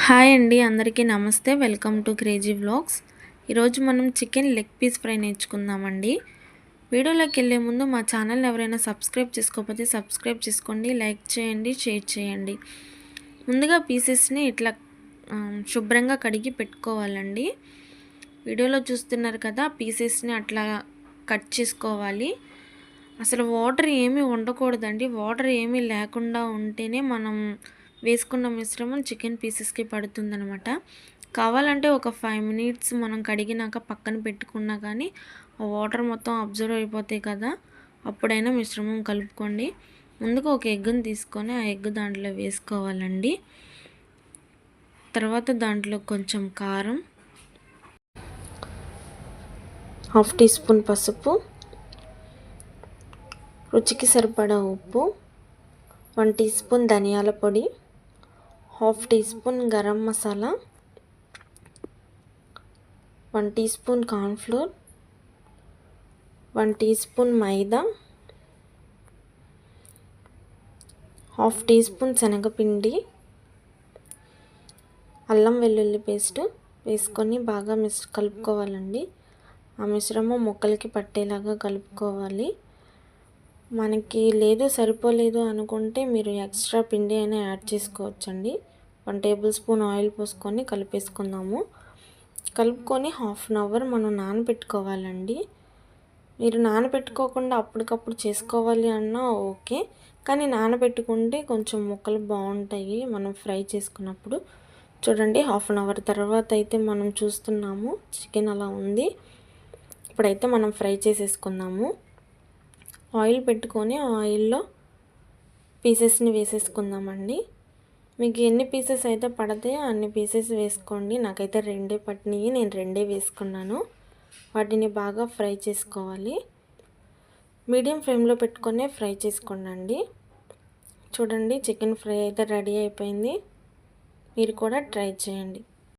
Hi అండి అందరికీ నమస్తే. Welcome to crazy vlogs. ఈరోజు మనం చికెన్ లెగ్ పీస్ ఫ్రై నేర్చుకుందామండి. వీడియోలోకి వెళ్ళే ముందు మా ఛానల్ని ఎవరైనా సబ్స్క్రైబ్ చేసుకోకపోతే సబ్స్క్రైబ్ చేసుకోండి లైక్ చేయండి షేర్ చేయండి. ముందుగా పీసెస్ని ఇట్లా శుభ్రంగా కడిగి పెట్టుకోవాలండి. వీడియోలో చూస్తున్నారు కదా పీసెస్ని అట్లా కట్ చేసుకోవాలి. అసలు వాటర్ ఏమీ ఉండకూడదండి. వాటర్ ఏమీ లేకుండా ఉంటేనే మనం వేసుకున్న మిశ్రమం చికెన్ పీసెస్కి పడుతుందనమాట కావాలంటే ఒక ఫైవ్ మినిట్స్ మనం కడిగినాక పక్కన పెట్టుకున్నా కానీ ఆ వాటర్ మొత్తం అబ్జర్వ్ అయిపోతాయి కదా అప్పుడైనా మిశ్రమం కలుపుకోండి. ముందుగా ఒక ఎగ్గును తీసుకొని ఆ ఎగ్ దాంట్లో వేసుకోవాలండి. తర్వాత దాంట్లో కొంచెం కారం హాఫ్ టీ స్పూన్ పసుపు రుచికి సరిపడా ఉప్పు వన్ టీ స్పూన్ ధనియాల పొడి half teaspoon garam masala one teaspoon cornflour one teaspoon maida half teaspoon శనగపిండి అల్లం వెల్లుల్లి పేస్ట్ వేసుకొని బాగా మిస్ కలుపుకోవాలండి. ఆ మిశ్రమం ముక్కలకి పట్టేలాగా కలుపుకోవాలి. మనకి లేదు సరిపోలేదు అనుకుంటే మీరు ఎక్స్ట్రా పిండి అయినా యాడ్ చేసుకోవచ్చండి. వన్ టేబుల్ స్పూన్ ఆయిల్ పోసుకొని కలిపేసుకుందాము. కలుపుకొని హాఫ్ అన్ అవర్ మనం నానబెట్టుకోవాలండి. మీరు నానబెట్టుకోకుండా అప్పటికప్పుడు చేసుకోవాలి అన్నా ఓకే కానీ నానబెట్టుకుంటే కొంచెం ముక్కలు బాగుంటాయి మనం ఫ్రై చేసుకున్నప్పుడు. చూడండి హాఫ్ అన్ అవర్ తర్వాత అయితే మనం చూస్తున్నాము చికెన్ అలా ఉంది. ఇప్పుడైతే మనం ఫ్రై చేసేసుకుందాము. ఆయిల్ పెట్టుకొని ఆయిల్లో పీసెస్ని వేసేసుకుందామండి. మీకు ఎన్ని పీసెస్ అయితే పడతాయో అన్ని పీసెస్ వేసుకోండి. నాకైతే రెండే పట్టినవి నేను రెండే వేసుకున్నాను. వాటిని బాగా ఫ్రై చేసుకోవాలి. మీడియం ఫ్లేమ్లో పెట్టుకొని ఫ్రై చేసుకోండి చూడండి చికెన్ ఫ్రై అయితే రెడీ అయిపోయింది. మీరు కూడా ట్రై చేయండి.